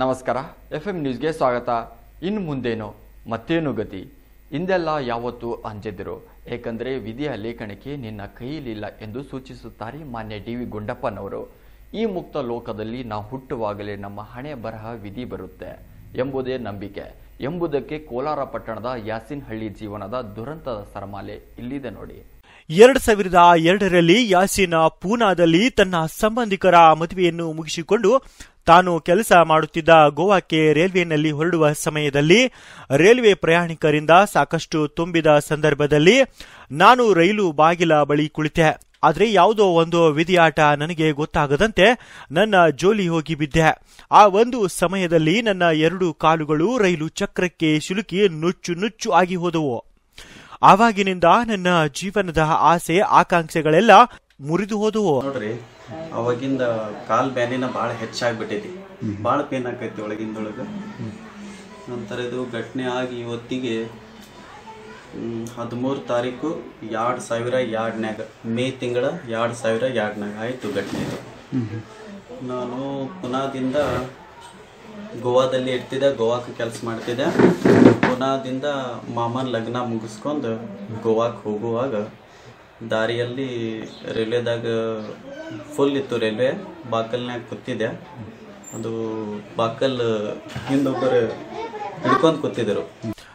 ನಮಸ್ಕಾರ F M ನ್ಯೂಸ್ಗೆ ಸ್ವಾಗತ. ಇನ್ನು ಮುಂದೇನು, ಮತ್ತೇನು ಗತಿ? ಹಿಂದೆಲ್ಲ ಯಾವತ್ತೂ ಅಂಜದಿರು. ಏಕೆಂದರೆ ವಿಧಿಯ ಲೇಖನಕ್ಕೆ ನಿನ್ನ ಕೈಯಲ್ಲಿಲ್ಲ ಎಂದು ಸೂಚಿಸುತ್ತಾರೆ ಮಾನ್ಯ ಡಿ ವಿ ಗುಂಡಪ್ಪನವರು. ಈ ಮುಕ್ತ ಲೋಕದಲ್ಲಿ ನಾವು ಹುಟ್ಟುವಾಗಲೇ ನಮ್ಮ ಹಣೆ ಬರಹ ವಿಧಿ ಬರುತ್ತೆ ಎಂಬುದೇ ನಂಬಿಕೆ. ಎಂಬುದಕ್ಕೆ ಕೋಲಾರ ಪಟ್ಟಣದ ಯಾಸಿನ್ ಹಳ್ಳಿ ಜೀವನದ ದುರಂತದ ಸರಮಾಲೆ ಇಲ್ಲಿದೆ ನೋಡಿ. ಎರಡ್ ಸಾವಿರದ ಎರಡರಲ್ಲಿ ಯಾಸಿನ್ ಪೂನಾದಲ್ಲಿ ತನ್ನ ಸಂಬಂಧಿಕರ ಮದುವೆಯನ್ನು ಮುಗಿಸಿಕೊಂಡು ತಾನು ಕೆಲಸ ಮಾಡುತ್ತಿದ್ದ ಗೋವಾಕ್ಕೆ ರೈಲ್ವೆನಲ್ಲಿ ಹೊರಡುವ ಸಮಯದಲ್ಲಿ ರೈಲ್ವೆ ಪ್ರಯಾಣಿಕರಿಂದ ಸಾಕಷ್ಟು ತುಂಬಿದ ಸಂದರ್ಭದಲ್ಲಿ ನಾನು ರೈಲು ಬಾಗಿಲ ಬಳಿ ಕುಳಿತೆ. ಆದರೆ ಯಾವುದೋ ಒಂದು ವಿಧಿಯಾಟ ನನಗೆ ಗೊತ್ತಾಗದಂತೆ ನನ್ನ ಜೋಲಿ ಹೋಗಿ ಬಿದ್ದೆ. ಆ ಒಂದು ಸಮಯದಲ್ಲಿ ನನ್ನ ಎರಡು ಕಾಲುಗಳು ರೈಲು ಚಕ್ರಕ್ಕೆ ಸಿಲುಕಿ ನುಚ್ಚು ನುಚ್ಚು ಆಗಿ ಹೋದವು. ಆವಾಗಿನಿಂದ ನನ್ನ ಜೀವನದ ಆಸೆ, ಆಕಾಂಕ್ಷೆಗಳೆಲ್ಲ ಮುರಿದು ಹೋದವು. ನೋಡ್ರಿ, ಅವಾಗಿಂದ ಕಾಲ್ ಬ್ಯಾನಿನ ಭಾಳ ಹೆಚ್ಚಾಗ್ಬಿಟ್ಟೈತಿ. ಭಾಳ ಪೇನ್ ಆಕೈತಿ ಒಳಗಿಂದೊಳಗೆ. ನಂತರ ಇದು ಘಟನೆ ಆಗಿ ಇವತ್ತಿಗೆ ಹದಿಮೂರು ತಾರೀಕು ಎರಡು ಸಾವಿರ ಎರಡನ್ಯಾಗ, ಮೇ ತಿಂಗಳ ಎರಡು ಸಾವಿರ ಎರಡನ್ಯಾಗ ಆಯಿತು ಘಟನೆ ನಾನು ಪುನಾದಿಂದ ಗೋವಾದಲ್ಲಿ ಇರ್ತಿದ್ದೆ ಗೋವಾಕ್ಕೆ ಕೆಲಸ ಮಾಡ್ತಿದ್ದೆ. ಪುನಾದಿಂದ ಮಾಮನ ಲಗ್ನ ಮುಗಿಸ್ಕೊಂಡು ಗೋವಾಕ್ಕೆ ಹೋಗುವಾಗ ದಾರಿಯಲ್ಲಿ ರೈಲ್ವೆದಾಗ ಫುಲ್ ಇತ್ತು ರೈಲ್ವೆ. ಬಾಕಲ್ನಾಗ ಕೂತಿದ್ದೆ. ಅದು ಬಾಕಲ್ ಹಿಂದೊಬ್ಬರು ಹಿಡ್ಕೊಂಡು ಕೂತಿದ್ದರು.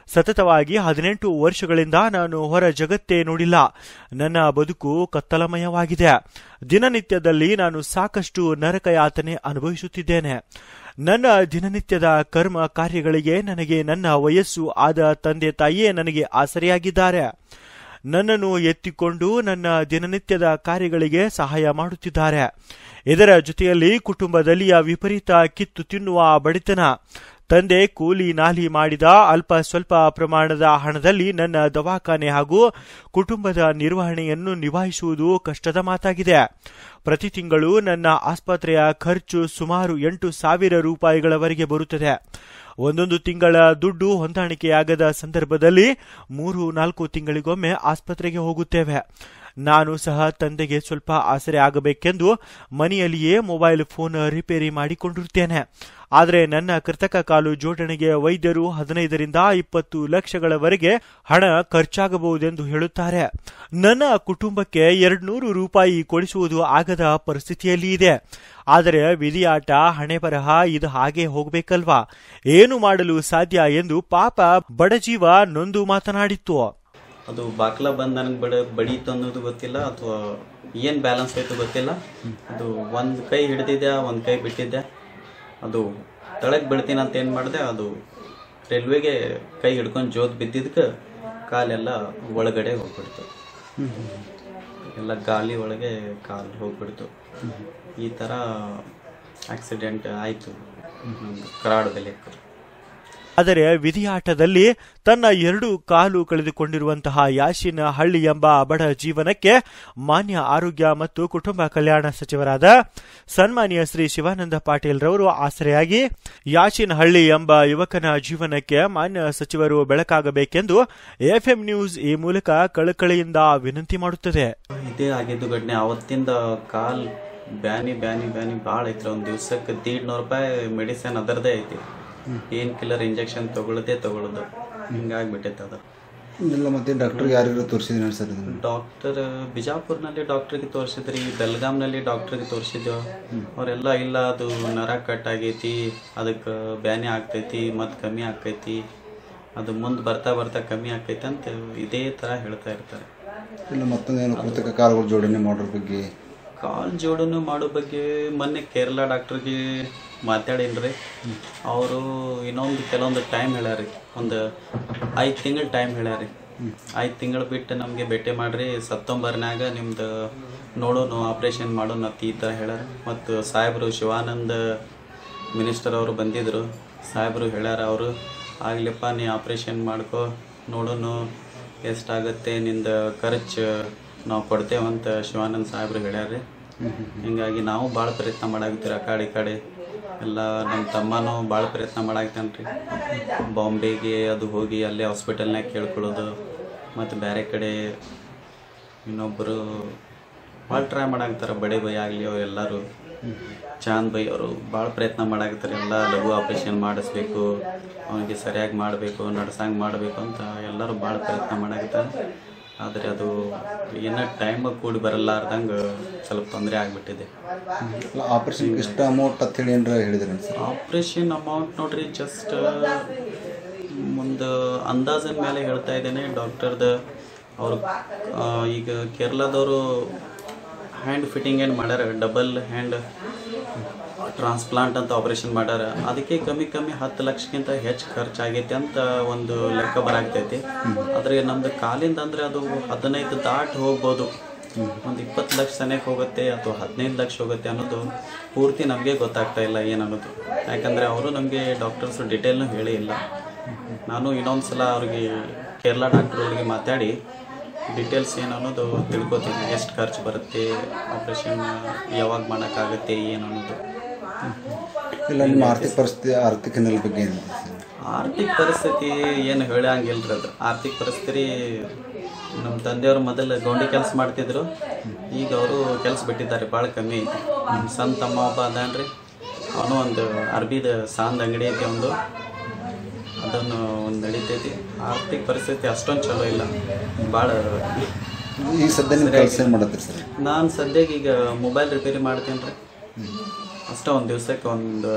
ಸತತವಾಗಿ ಹದಿನೆಂಟು ವರ್ಷಗಳಿಂದ ನಾನು ಹೊರ ಜಗತ್ತೇ ನೋಡಿಲ್ಲ. ನನ್ನ ಬದುಕು ಕತ್ತಲಮಯವಾಗಿದೆ. ದಿನನಿತ್ಯದಲ್ಲಿ ನಾನು ಸಾಕಷ್ಟು ನರಕಯಾತನೆ ಅನುಭವಿಸುತ್ತಿದ್ದೇನೆ. ನನ್ನ ದಿನನಿತ್ಯದ ಕರ್ಮ ಕಾರ್ಯಗಳಿಗೆ ನನಗೆ ನನ್ನ ವಯಸ್ಸು ಆದ ತಂದೆ ತಾಯಿಯೇ ನನಗೆ ಆಸರೆಯಾಗಿದ್ದಾರೆ. ನನ್ನನ್ನು ಎತ್ತಿಕೊಂಡು ನನ್ನ ದಿನನಿತ್ಯದ ಕಾರ್ಯಗಳಿಗೆ ಸಹಾಯ ಮಾಡುತ್ತಿದ್ದಾರೆ. ಇದರ ಜೊತೆಯಲ್ಲಿ ಕುಟುಂಬದಲ್ಲಿಯ ವಿಪರೀತ ಕಿತ್ತು ತಿನ್ನುವ ಬಡಿತನ. ತಂದೆ ಕೂಲಿ ನಾಲಿ ಮಾಡಿದ ಅಲ್ಪ ಸ್ವಲ್ಪ ಪ್ರಮಾಣದ ಹಣದಲ್ಲಿ ನನ್ನ ದವಾಖಾನೆ ಹಾಗೂ ಕುಟುಂಬದ ನಿರ್ವಹಣೆಯನ್ನು ನಿಭಾಯಿಸುವುದು ಕಷ್ಟದ ಮಾತಾಗಿದೆ. ಪ್ರತಿ ತಿಂಗಳು ನನ್ನ ಆಸ್ಪತ್ರೆಯ ಖರ್ಚು ಸುಮಾರು ಎಂಟು ಸಾವಿರ ರೂಪಾಯಿಗಳವರೆಗೆ ಬರುತ್ತದೆ. ಒಂದೊಂದು ತಿಂಗಳ ದುಡ್ಡು ಹೊಂದಾಣಿಕೆಯಾಗದ ಸಂದರ್ಭದಲ್ಲಿ ಮೂರು ನಾಲ್ಕು ತಿಂಗಳಿಗೊಮ್ಮೆ ಆಸ್ಪತ್ರೆಗೆ ಹೋಗುತ್ತೇವೆ. ನಾನು ಸಹ ತಂದೆಗೆ ಸ್ವಲ್ಪ ಆಸರೆ ಆಗಬೇಕೆಂದು ಮನೆಯಲ್ಲಿಯೇ ಮೊಬೈಲ್ ಫೋನ್ ರಿಪೇರಿ ಮಾಡಿಕೊಂಡಿರುತ್ತೇನೆ ಆದರೆ ನನ್ನ ಕೃತಕ ಕಾಲು ಜೋಡಣೆಗೆ ವೈದ್ಯರು ಹದಿನೈದರಿಂದ ಇಪ್ಪತ್ತು ಲಕ್ಷಗಳವರೆಗೆ ಹಣ ಖರ್ಚಾಗಬಹುದೆಂದು ಹೇಳುತ್ತಾರೆ. ನನ್ನ ಕುಟುಂಬಕ್ಕೆ ಎರಡ್ನೂರು ರೂಪಾಯಿ ಕೊಡಿಸುವುದು ಆಗದ ಪರಿಸ್ಥಿತಿಯಲ್ಲಿ ಇದೆ. ಆದರೆ ವಿಧಿಯಾಟ ಹಣೆ ಬರಹ ಇದು ಹಾಗೆ ಹೋಗ್ಬೇಕಲ್ವಾ? ಏನು ಮಾಡಲು ಸಾಧ್ಯ ಎಂದು ಪಾಪ ಬಡಜೀವ ನೊಂದು ಮಾತನಾಡಿತ್ತು. ಅದು ಬಾಕ್ಲ ಬಂದು ನನಗೆ ಬಡ, ಬಡೀತು ಅನ್ನೋದು ಗೊತ್ತಿಲ್ಲ, ಅಥವಾ ಏನು ಬ್ಯಾಲೆನ್ಸ್ ಆಯಿತು ಗೊತ್ತಿಲ್ಲ. ಅದು ಒಂದು ಕೈ ಹಿಡ್ದಿದ್ದೆ ಒಂದು ಕೈ ಬಿಟ್ಟಿದ್ದೆ ಅದು ತಳಕ್ಕೆ ಬೀಳ್ತೀನಿ ಅಂತ ಏನು ಮಾಡಿದೆ, ಅದು ರೈಲ್ವೆಗೆ ಕೈ ಹಿಡ್ಕೊಂಡು ಜೋತ್ ಬಿದ್ದಿದ್ದಕ್ಕೆ ಕಾಲೆಲ್ಲ ಒಳಗಡೆ ಹೋಗ್ಬಿಡ್ತು. ಎಲ್ಲ ಗಾಲಿ ಒಳಗೆ ಕಾಲು ಹೋಗ್ಬಿಡ್ತು. ಈ ಥರ ಆಕ್ಸಿಡೆಂಟ್ ಆಯಿತು. ಕರಾಡದಲ್ಲಿ ಆದರೆ ವಿಧಿಯಾಟದಲ್ಲಿ ತನ್ನ ಎರಡು ಕಾಲು ಕಳೆದುಕೊಂಡಿರುವಂತಹ ಯಾಶಿನ ಹಳ್ಳಿ ಎಂಬ ಬಡ ಜೀವನಕ್ಕೆ ಮಾನ್ಯ ಆರೋಗ್ಯ ಮತ್ತು ಕುಟುಂಬ ಕಲ್ಯಾಣ ಸಚಿವರಾದ ಸನ್ಮಾನ್ಯ ಶ್ರೀ ಶಿವಾನಂದ ಪಾಟೀಲ್ ರವರು ಆಸರೆಯಾಗಿ ಯಾಶಿನ ಹಳ್ಳಿ ಎಂಬ ಯುವಕನ ಜೀವನಕ್ಕೆ ಮಾನ್ಯ ಸಚಿವರು ಬೆಳಕಾಗಬೇಕೆಂದು ಎಫ್ಎಂ ನ್ಯೂಸ್ ಈ ಮೂಲಕ ಕಳಕಳಿಯಿಂದ ವಿನಂತಿ ಮಾಡುತ್ತದೆ. ಇದೇ ಆಗಿದ್ದು ಘಟನೆ ಅವತ್ತಿಂದ ಕಾಲ್ ಬ್ಯಾನಿ ಬ್ಯಾನಿ ಬ್ಯಾನಿ ಭಾಳ ಐತ್ರಿ. ಒಂದು ದಿವ್ಸಕ್ಕೆ ದೀಡ್ನೂರು ರೂಪಾಯಿ ಮೆಡಿಸಿನ್ ಅದರದೇ ಐತಿ. ಪೇನ್ ಕಿಲ್ಲರ್ ಇಂಜೆಕ್ಷನ್ ತಗೊಳ್ಳದೆ ತಗೊಳ್ಳೋದು ಹಿಂಗಾಗ್ಬಿಟ್ಟೈತೆ ಅದು. ಇಲ್ಲ ಮತ್ತೆ ಡಾಕ್ಟರ್ ಯಾರಿಗೂ ತೋರಿಸಿದ್ರಿ ಸರ್ ಡಾಕ್ಟರ್ ಬಿಜಾಪುರ್ನಲ್ಲಿ ಡಾಕ್ಟ್ರಿಗೆ ತೋರಿಸಿದ್ರಿ ಬೆಲ್ಗಾಮ್ನಲ್ಲಿ ಡಾಕ್ಟ್ರಿಗೆ ತೋರಿಸಿದ್ವು. ಅವರೆಲ್ಲ ಇಲ್ಲ ಅದು ನರ ಕಟ್ ಆಗೈತಿ ಅದಕ್ಕೆ ಬ್ಯಾನೆ ಆಗ್ತೈತಿ ಮತ್ತು ಕಮ್ಮಿ ಆಗ್ತೈತಿ ಅದು ಮುಂದೆ ಬರ್ತಾ ಬರ್ತಾ ಕಮ್ಮಿ ಆಗ್ತೈತಿ ಅಂತ ಇದೇ ಥರ ಹೇಳ್ತಾ ಇರ್ತಾರೆ. ಇಲ್ಲ ಮತ್ತೊಂದೇನು ಕೃತಕ ಕಾಲುಗಳು ಜೋಡಣೆ ಮಾಡೋದ್ರ ಬಗ್ಗೆ? ಕಾಲು ಜೋಡಣೆ ಮಾಡೋ ಬಗ್ಗೆ ಮೊನ್ನೆ ಕೇರಳ ಡಾಕ್ಟ್ರಿಗೆ ಮಾತಾಡೀನ್ರಿ. ಅವರು ಇನ್ನೊಂದು ಕೆಲವೊಂದು ಟೈಮ್ ಹೇಳ್ಯಾರಿ. ಒಂದು ಐದು ತಿಂಗಳು ಟೈಮ್ ಹೇಳ್ಯಾರಿ. ಐದು ತಿಂಗಳು ಬಿಟ್ಟು ನಮಗೆ ಭೇಟಿ ಮಾಡಿರಿ. ಸೆಪ್ಟೆಂಬರ್ನಾಗ ನಿಮ್ದು ನೋಡೋನು ಆಪ್ರೇಷನ್ ಮಾಡೋಣ ಅಂತ ಈ ಥರ ಹೇಳ್ಯಾರ. ಮತ್ತು ಸಾಹೇಬರು ಶಿವಾನಂದ ಮಿನಿಸ್ಟರ್ ಅವರು ಬಂದಿದ್ದರು ಸಾಹೇಬರು ಹೇಳ್ಯಾರ ಅವರು ಆಗ್ಲಿಪ್ಪ ನೀ ಆಪ್ರೇಷನ್ ಮಾಡ್ಕೊ ನೋಡೋನು ಎಷ್ಟಾಗತ್ತೆ ನಿಂದ ಖರ್ಚು ನಾವು ಕೊಡ್ತೇವಂತ ಶಿವಾನಂದ ಸಾಹೇಬ್ರು ಹೇಳ್ಯಾರ್ರಿ. ಹಿಂಗಾಗಿ ನಾವು ಭಾಳ ಪ್ರಯತ್ನ ಮಾಡಾಕತ್ತೀರ ಕಾಡಿ ಕಾಡಿ ಈ ಕಡೆ. ಎಲ್ಲ ನಮ್ಮ ತಮ್ಮನೂ ಭಾಳ ಪ್ರಯತ್ನ ಮಾಡಾಕ್ತಾನೆ ರೀ ಬಾಂಬೆಗೆ ಅದು ಹೋಗಿ ಅಲ್ಲೇ ಹಾಸ್ಪಿಟಲ್ನಾಗ ಕೇಳ್ಕೊಳ್ಳೋದು, ಮತ್ತು ಬೇರೆ ಕಡೆ ಇನ್ನೊಬ್ಬರು ಭಾಳ ಟ್ರೈ ಮಾಡಾಕ್ತಾರೆ ಬಡೆ ಬೈ ಆಗಲಿ ಎಲ್ಲರೂ. ಚಾಂದ್ ಬೈ ಅವರು ಭಾಳ ಪ್ರಯತ್ನ ಮಾಡಾಕತ್ತಾರೆ, ಎಲ್ಲ ಲಘು ಆಪ್ರೇಷನ್ ಮಾಡಿಸ್ಬೇಕು, ಅವನಿಗೆ ಸರಿಯಾಗಿ ಮಾಡಬೇಕು, ನಡ್ಸಂಗೆ ಮಾಡಬೇಕು ಅಂತ ಎಲ್ಲರೂ ಭಾಳ ಪ್ರಯತ್ನ ಮಾಡಾಕತ್ತಾರೆ. ಆದರೆ ಅದು ಏನ ಟೈಮ್ ಕೂಡಿ ಬರಲಾರ್ದಂಗೆ ಸ್ವಲ್ಪ ತೊಂದರೆ ಆಗಿಬಿಟ್ಟಿದೆ. ಆಪರೇಷನ್ ಎಷ್ಟು ಅಮೌಂಟ್ ಅಂತ ಹೇಳಿ ಏನಾರ ಹೇಳಿದ್ರಿ ಆಪ್ರೇಷನ್ ಅಮೌಂಟ್ ನೋಡ್ರಿ ಜಸ್ಟ್ ಒಂದು ಅಂದಾಜಿನ ಮೇಲೆ ಹೇಳ್ತಾ ಇದ್ದೇನೆ. ಡಾಕ್ಟರ್ದ ಅವರು ಈಗ ಕೇರಳದವರು ಹ್ಯಾಂಡ್ ಫಿಟ್ಟಿಂಗ್ ಏನು ಮಾಡ್ಯಾರ? ಡಬಲ್ ಹ್ಯಾಂಡ್ ಟ್ರಾನ್ಸ್ಪ್ಲಾಂಟ್ ಅಂತ ಆಪರೇಷನ್ ಮಾಡ್ಯಾರ. ಅದಕ್ಕೆ ಕಮ್ಮಿ ಕಮ್ಮಿ ಹತ್ತು ಲಕ್ಷಕ್ಕಿಂತ ಹೆಚ್ಚು ಖರ್ಚಾಗೈತಿ ಅಂತ ಒಂದು ಲೆಕ್ಕ ಬರಾಗ್ತೈತಿ ಆದರೆ ನಮ್ದು ಕಾಲಿಂದ ಅಂದರೆ ಅದು ಹದಿನೈದು ದಾಟ್ ಹೋಗ್ಬೋದು. ಒಂದು ಇಪ್ಪತ್ತು ಲಕ್ಷ ಸನೇಕ್ ಹೋಗುತ್ತೆ ಅಥವಾ ಹದಿನೈದು ಲಕ್ಷ ಹೋಗುತ್ತೆ ಅನ್ನೋದು ಪೂರ್ತಿ ನಮಗೆ ಗೊತ್ತಾಗ್ತಾ ಇಲ್ಲ ಏನು ಅನ್ನೋದು ಯಾಕಂದರೆ ಅವರು ನಮಗೆ ಡಾಕ್ಟರ್ಸ್ ಡಿಟೇಲ್ನು ಹೇಳೇ ಇಲ್ಲ. ನಾನು ಇನ್ನೊಂದು ಸಲ ಅವ್ರಿಗೆ ಕೇರಳ ಡಾಕ್ಟರ್ ಅವ್ರಿಗೆ ಮಾತಾಡಿ ಡೀಟೇಲ್ಸ್ ಏನು ಅನ್ನೋದು ತಿಳ್ಕೊತೀನಿ. ಎಷ್ಟು ಖರ್ಚು ಬರುತ್ತೆ ಆಪ್ರೇಷನ್ ಯಾವಾಗ ಮಾಡೋಕ್ಕಾಗುತ್ತೆ ಏನು ಅನ್ನೋದು ಇಲ್ಲ ನಿಮ್ಮ ಆರ್ಥಿಕ ಪರಿಸ್ಥಿತಿ ಆರ್ಥಿಕ ಹಿನ್ನೆಲೆ ಬಗ್ಗೆ ಸರ್ ಆರ್ಥಿಕ ಪರಿಸ್ಥಿತಿ ಏನು ಹೇಳಂಗಿಲ್ರಿ ಅದು. ಆರ್ಥಿಕ ಪರಿಸ್ಥಿತಿ ನಮ್ಮ ತಂದೆಯವರು ಮೊದಲು ಗೌಂಡಿ ಕೆಲಸ ಮಾಡ್ತಿದ್ರು. ಈಗ ಅವರು ಕೆಲಸ ಬಿಟ್ಟಿದ್ದಾರೆ ಭಾಳ ಕಮ್ಮಿ ಐತಿ. ನಮ್ಮ ಸಣ್ಣ ತಮ್ಮ ಒಬ್ಬ ಅದಾನ್ರಿ. ಅವನು ಒಂದು ಅರ್ಬಿದ ಸಾಂದ್ ಅಂಗಡಿ ಐತಿ ಒಂದು. ಅದನ್ನು ಒಂದು ನಡೀತೈತಿ. ಆರ್ಥಿಕ ಪರಿಸ್ಥಿತಿ ಅಷ್ಟೊಂದು ಚಲೋ ಇಲ್ಲ. ಭಾಳ ಈಗ ಸದ್ಯ ಏನು ನಾನು ಸದ್ಯಕ್ಕೆ ಈಗ ಮೊಬೈಲ್ ರಿಪೇರಿ ಮಾಡ್ತೀನಿ ರೀ ಅಷ್ಟೇ ಒಂದು ದಿವಸಕ್ಕೆ ಒಂದು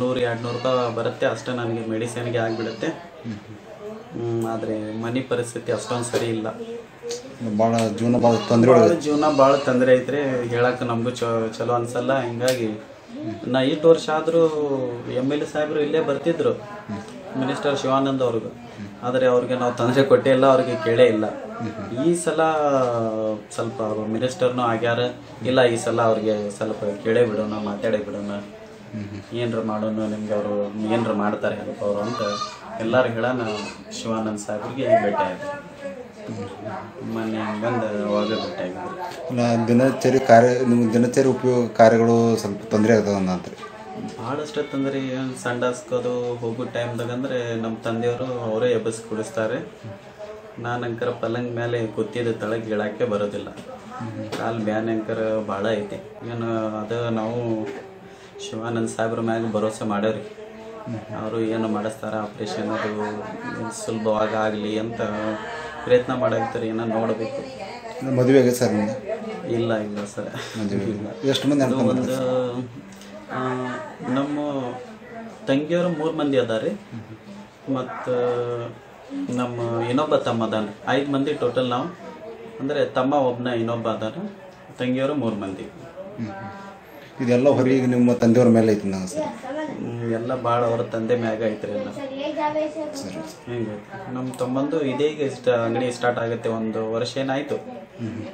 ನೂರು ಎರಡು ನೂರು ರೂಪಾಯಿ ಬರುತ್ತೆ. ಅಷ್ಟೇ ನನಗೆ ಮೆಡಿಸಿನ್ಗೆ ಆಗಿಬಿಡುತ್ತೆ. ಆದರೆ ಮನೆ ಪರಿಸ್ಥಿತಿ ಅಷ್ಟೊಂದು ಸರಿ ಇಲ್ಲ. ಭಾಳ ಜೀವನ ಭಾಳ ತೊಂದರೆ ಜೀವನ ಭಾಳ ತೊಂದರೆ ಐತ್ರಿ. ಹೇಳಕ್ಕೆ ನಮಗೂ ಚೊ ಚಲೋ ಅನ್ಸಲ್ಲ. ಹಿಂಗಾಗಿ ನಾ ಇಷ್ಟು ವರ್ಷ ಆದರೂ ಎಂ ಎಲ್ ಎ ಸಾಹೇಬರು ಇಲ್ಲೇ ಬರ್ತಿದ್ರು. ಮಿನಿಸ್ಟರ್ ಶಿವಾನಂದ್ ಅವ್ರಿಗೆ ಆದರೆ ಅವ್ರಿಗೆ ನಾವು ತೊಂದರೆ ಕೊಟ್ಟೇ ಇಲ್ಲ ಅವ್ರಿಗೆ ಕೇಳೇ ಇಲ್ಲ. ಈ ಸಲ ಸ್ವಲ್ಪ ಮಿನಿಸ್ಟರ್ನು ಮಿನಿಸ್ಟರ್ನೂ ಆಗ್ಯಾರ. ಇಲ್ಲ ಈ ಸಲ ಅವ್ರಿಗೆ ಸ್ವಲ್ಪ ಕೇಳೇ ಬಿಡೋಣ ಮಾತಾಡೇ ಬಿಡೋಣ. ಏನ್ರ ಮಾಡೋಣ ನಿಮ್ಗೆ ಅವರು ಏನ್ರ ಮಾಡ್ತಾರೆ ಹೆಲ್ಪ್ ಅವರು ಅಂತ ಎಲ್ಲರೂ ಹೇಳೋಣ. ಶಿವಾನಂದ್ ಸಾಹೇಬ್ರಿಗೆ ಭೇಟಿ ಆಯ್ತು. ಮೊನ್ನೆ ಬಂದು ಅವಾಗ ಭೇಟಿ ಆಗಿದ್ರು. ದಿನಚರಿ ಕಾರ್ಯ ನಿಮ್ಗೆ ದಿನಚರಿ ಉಪಯೋಗ ಕಾರ್ಯಗಳು ಸ್ವಲ್ಪ ತೊಂದರೆ ಆಗ್ತದೆ ಅಂದ್ರಿ ಭಾಳಷ್ಟು ತಂದ್ರೆ ಏನು ಸಂಡಾಸ್ಕೋದು ಹೋಗೋ ಟೈಮ್ದಾಗ ಅಂದರೆ ನಮ್ಮ ತಂದೆಯವರು ಅವರೇ ಎಬ್ಬಸ್ ಕುಡಿಸ್ತಾರೆ. ನಾನು ಅಂಕರ ಪಲಂಗ್ ಮೇಲೆ ಗೊತ್ತಿದ್ದ ತಳಗೆ ಇಳಕ್ಕೆ ಬರೋದಿಲ್ಲ. ಕಾಲು ಬ್ಯಾನ್ ಅಂಕರ ಭಾಳ ಐತಿ. ಏನು ಅದು ನಾವು ಶಿವಾನಂದ ಸಾಹೇಬ್ರ ಮ್ಯಾಗ ಭರೋಸೆ ಮಾಡ್ಯಾವ್ರಿ. ಅವರು ಏನು ಮಾಡಿಸ್ತಾರೆ ಆಪ್ರೇಷನ್ ಅದು ಸುಲಭವಾಗಿ ಆಗಲಿ ಅಂತ ಪ್ರಯತ್ನ ಮಾಡಾಕ್ತಾರೆ ಏನೋ ನೋಡಬೇಕು. ಮದುವೆಗೆ ಸರ್ ಇಲ್ಲ ಇಲ್ಲ ಸರ್. ಇಲ್ಲ ಎಷ್ಟು ಮಂದಿ ಒಂದು ನಮ್ಮ ತಂಗಿಯವರು ಮೂರು ಮಂದಿ ಅದಾರೆ. ಮತ್ತು ನಮ್ಮ ಇನ್ನೊಬ್ಬ ತಮ್ಮ ಅದಾನ. ಐದು ಮಂದಿ ಟೋಟಲ್ ನಾವು. ಅಂದರೆ ತಮ್ಮ ಒಬ್ಬನ ಇನ್ನೊಬ್ಬ ಅದಾನ. ತಂಗಿಯವರು ಮೂರು ಮಂದಿ. ಇದೆಲ್ಲ ಹೊರಗೆ ನಿಮ್ಮ ತಂದೆಯವ್ರ ಮೇಲೆ ಐತಿ ನಾವು ಸರ್ ಎಲ್ಲ ಭಾಳ ಅವ್ರ ತಂದೆ ಮ್ಯಾಗ ಐತ್ರಿ ಎಲ್ಲ. ಹಿಂಗೆ. ನಮ್ಮ ತಮ್ಮಂದು ಇದೀಗ ಇಷ್ಟ ಅಂಗಡಿ ಸ್ಟಾರ್ಟ್ ಆಗುತ್ತೆ ಒಂದು ವರ್ಷ ಏನಾಯ್ತು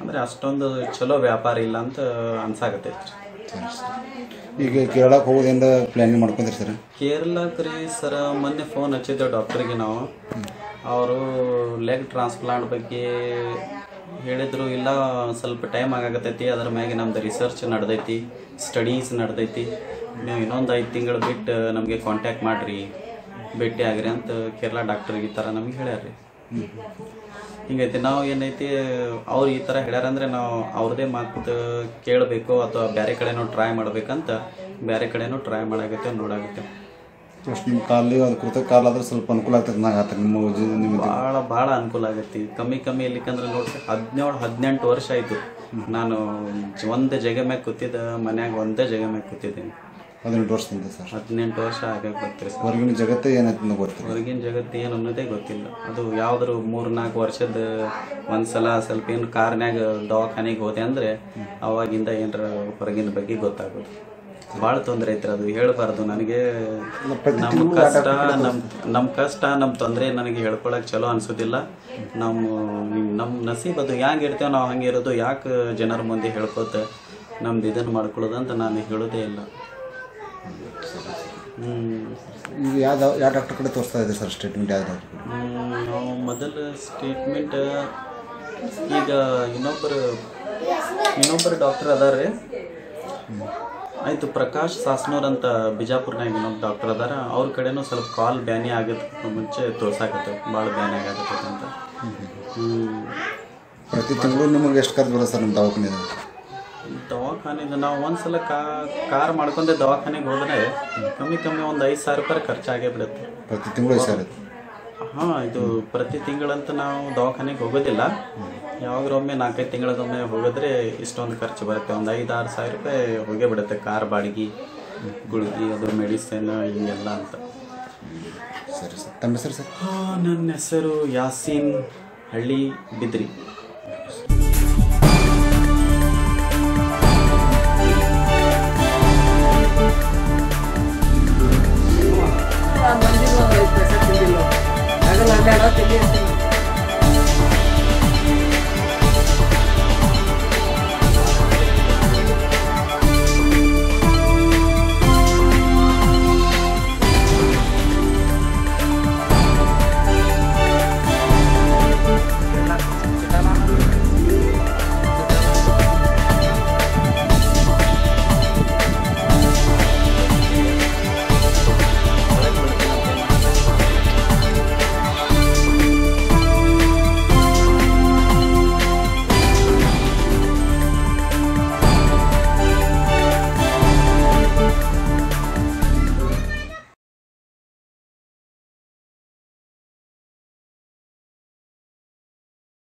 ಅಂದರೆ ಅಷ್ಟೊಂದು ಚಲೋ ವ್ಯಾಪಾರ ಇಲ್ಲ ಅಂತ ಅನ್ಸಾಕತ್ತೈತ್ರಿ ಈಗ ಕೇರಳಕ್ಕೆ ಹೋಗೋದಿಂದ ಪ್ಲ್ಯಾನಿಂಗ್ ಮಾಡ್ಕೊಂಡಿರಿ ಸರ್ ಕೇರಳಕ್ಕೆ ರೀ ಸರ ಮೊನ್ನೆ ಫೋನ್ ಹಚ್ಚಿದ್ದೇವೆ ಡಾಕ್ಟ್ರಿಗೆ ನಾವು. ಅವರು ಲೆಗ್ ಟ್ರಾನ್ಸ್ಪ್ಲಾಂಟ್ ಬಗ್ಗೆ ಹೇಳಿದ್ರು, ಇಲ್ಲ ಸ್ವಲ್ಪ ಟೈಮ್ ಆಗಾಕತ್ತೈತಿ, ಅದ್ರ ಮ್ಯಾಗೆ ನಮ್ದು ರಿಸರ್ಚ್ ನಡೆದೈತಿ ಸ್ಟಡೀಸ್ ನಡೆದೈತಿ. ನೀವು ಇನ್ನೊಂದು ಐದು ತಿಂಗಳು ಬಿಟ್ಟು ನಮಗೆ ಕಾಂಟ್ಯಾಕ್ಟ್ ಮಾಡಿರಿ, ಭೇಟಿ ಆಗ್ರಿ ಅಂತ ಕೇರಳ ಡಾಕ್ಟ್ರಿಗೆ ಈ ಥರ ನಮಗೆ ಹೇಳ್ಯಾರ ಹಿಂಗೈತಿ ನಾವು ಏನೈತಿ ಅವ್ರು ಈ ಥರ ಹೇಳ್ಯಾರಂದ್ರೆ ನಾವು ಅವ್ರದೇ ಮಾತು ಕೇಳಬೇಕು ಅಥವಾ ಬೇರೆ ಕಡೆನೂ ಟ್ರೈ ಮಾಡ್ಬೇಕಂತ ಬೇರೆ ಕಡೆನೂ ಟ್ರೈ ಮಾಡಾಗತ್ತೆ ನೋಡಾಗತ್ತೆ ಅಷ್ಟು ನಿಮ್ಮ ಕಾಲಿಗೆ ಅದು ಕೃತಕ ಕಾಲಾದ್ರೆ ಸ್ವಲ್ಪ ಅನುಕೂಲ ಆಗ್ತದೆ ನಂಗೆ ಆತ ನಿಮ್ಮ ನಿಮ್ಮ ಭಾಳ ಭಾಳ ಅನುಕೂಲ ಆಗತ್ತೆ ಕಮ್ಮಿ ಕಮ್ಮಿ ಇಲ್ಲಿಕಂದ್ರೆ ನೋಡ್ರಿ ಹದಿನೇಳು ಹದಿನೆಂಟು ವರ್ಷ ಆಯ್ತು. ನಾನು ಒಂದೇ ಜಗ ಮ್ಯಾಗ ಕೂತಿದ್ದ ಮನ್ಯಾಗ ಒಂದೇ ಜಗ ಮ್ಯಾಗ ಕೂತಿದ್ದೀನಿ. ಹದಿನೆಂಟು ವರ್ಷದಿಂದ ಸರ್. ಹದಿನೆಂಟು ವರ್ಷ ಆಗಕ್ಕೆ ಬರ್ತೀರಿ ಸರ್. ಹೊರಗಿನ ಜಗತ್ತೇ ಏನಾಯ್ತು ನನಗೆ ಗೊತ್ತಿಲ್ಲ. ಹೊರಗಿನ ಜಗತ್ತು ಏನು ಅನ್ನೋದೇ ಗೊತ್ತಿಲ್ಲ. ಅದು ಯಾವ್ದಾರು ಮೂರು ನಾಲ್ಕು ವರ್ಷದ ಒಂದ್ಸಲ ಸ್ವಲ್ಪ ಏನು ಕಾರ್ನ್ಯಾಗ ದವಾಖಾನೆಗೆ ಹೋದೆ ಅಂದ್ರೆ ಅವಾಗಿಂದ ಏನರ ಹೊರಗಿನ ಬಗ್ಗೆ ಗೊತ್ತಾಗೋದು. ಭಾಳ ತೊಂದರೆ ಐತ್ರಿ ಅದು. ಹೇಳಬಾರ್ದು. ನನಗೆ ನಮ್ಮ ಕಷ್ಟ ನಮ್ಮ ನಮ್ಮ ಕಷ್ಟ ನಮ್ಮ ತೊಂದರೆ ನನಗೆ ಹೇಳ್ಕೊಳಕ್ಕೆ ಚಲೋ ಅನ್ಸೋದಿಲ್ಲ. ನಮ್ಮ ನಮ್ಮ ನಸೀಬ್ ಅದು ಹ್ಯಾಂಗೆ ಇರ್ತೇವೆ ನಾವು ಹಂಗೆ ಇರೋದು. ಯಾಕೆ ಜನರ ಮುಂದೆ ಹೇಳ್ಕೊತ ನಮ್ದು ಇದನ್ನು ಮಾಡ್ಕೊಳ್ಳೋದು ಅಂತ ನಾನು ಹೇಳೋದೇ ಇಲ್ಲ. ಈಗ ಯಾವ್ದು ಯಾವ ಡಾಕ್ಟರ್ ಕಡೆ ತೋರಿಸ್ತಾ ಇದೆ ಸರ್ ಸ್ಟೇಟ್ಮೆಂಟ್ ಯಾವ ಡಾಕ್ಟರ್ ನಾವು ಮೊದಲು ಸ್ಟೇಟ್ಮೆಂಟ್ ಈಗ ಇನ್ನೊಬ್ಬರು ಇನ್ನೊಬ್ಬರು ಡಾಕ್ಟರ್ ಅದಾರೆ. ಆಯಿತು ಪ್ರಕಾಶ್ ಸಾಸ್ನೂರ್ ಅಂತ ಬಿಜಾಪುರ್ನಾಗ ಇನ್ನೊಬ್ಬ ಡಾಕ್ಟರ್ ಅದಾರ. ಅವ್ರ ಕಡೆನೂ ಸ್ವಲ್ಪ ಕಾಲ್ ಬ್ಯಾನಿ ಆಗತ್ತೆ ಮುಂಚೆ ತೋರ್ಸಾಕತ್ತೆ. ಭಾಳ ಬ್ಯಾನಿ ಆಗತ್ತೆ ಅಂತ ಪ್ರತಿ ತಿಂಗಳು ನಿಮಗೆ ಎಷ್ಟು ಖರ್ಚು ಬರುತ್ತೆ ಸರ್ ನಮ್ಮ ದವಾಖಾನೆ ದವಾಖಾನೆಗೆ ನಾವು ಒಂದ್ಸಲ ಕಾ ಕಾರ್ ಮಾಡ್ಕೊಂಡೆ ದವಾಖಾನೆಗೆ ಹೋದ್ರೆ ಕಮ್ಮಿ ಕಮ್ಮಿ ಒಂದು ಐದು ಸಾವಿರ ರೂಪಾಯಿ ಖರ್ಚಾಗೇ ಬಿಡುತ್ತೆ. ಪ್ರತಿ ತಿಂಗಳು ಹಾಂ ಇದು ಪ್ರತಿ ತಿಂಗಳಂತ ನಾವು ದವಾಖಾನೆಗೆ ಹೋಗೋದಿಲ್ಲ. ಯಾವಾಗ್ರೊಮ್ಮೆ ನಾಲ್ಕೈದು ತಿಂಗಳಿಗೊಮ್ಮೆ ಹೋಗಿದ್ರೆ ಇಷ್ಟೊಂದು ಖರ್ಚು ಬರುತ್ತೆ. ಒಂದು ಐದು ಆರು ಸಾವಿರ ರೂಪಾಯಿ ಹೋಗೇ ಬಿಡುತ್ತೆ ಕಾರ್ ಬಾಡಿಗೆ ಗುಳಿಗೆ ಅದು ಮೆಡಿಸಿನ್ ಹಿಂಗೆಲ್ಲ ಅಂತ. ಸರಿ ಸರ್. ತಮ್ಮ ಹೆಸರು ಸರ್? ನನ್ನ ಹೆಸರು ಯಾಸೀನ್ ಹಳ್ಳಿ ಬಿದ್ರಿ. Shout out to Disney.